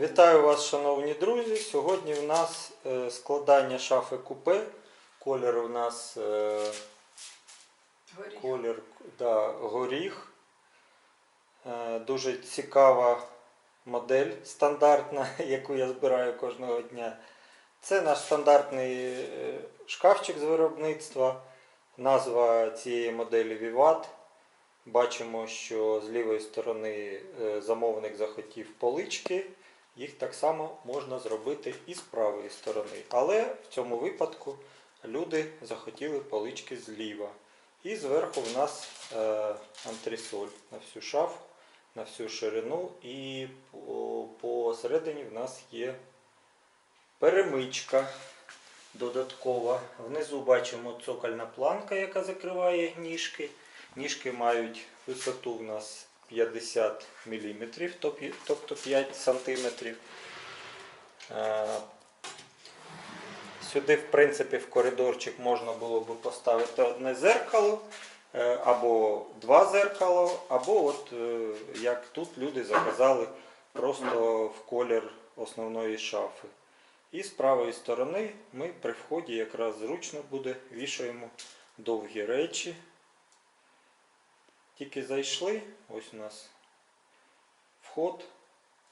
Вітаю вас, шановні друзі. Сьогодні в нас е, складання шафи купе. Колір у нас е, Горіх. колір да, горіх. Е, Дуже цікава модель стандартна, яку я збираю кожного дня. Це наш стандартний шкафчик з виробництва. Назва цієї моделі Vivat. Бачимо, що з лівої сторони замовник захотів полички. Їх так само можна зробити і з правої сторони. Але в цьому випадку люди захотіли полички зліва. І зверху в нас е, антресоль на всю шафу, на всю ширину. І посередині в нас є перемичка додаткова. Внизу бачимо цокольна планка, яка закриває ніжки. Ніжки мають висоту в нас 50 мм, тобто 5 см. Сюди, в принципі, в коридорчик можна було би поставити одне зеркало, е, або два зеркала, або от е, як тут люди заказали просто в колір основної шафи. І з правої сторони ми при вході якраз зручно буде вішаємо довгі речі. Тільки зайшли, ось у нас вход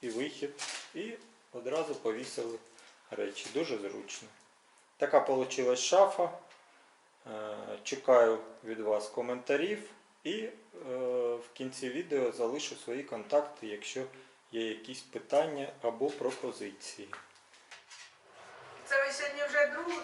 і вихід, і одразу повісили речі. Дуже зручно. Така вийшла шафа. Е, Чекаю від вас коментарів і е, в кінці відео залишу свої контакти, якщо є якісь питання або пропозиції. Це ви сьогодні вже другу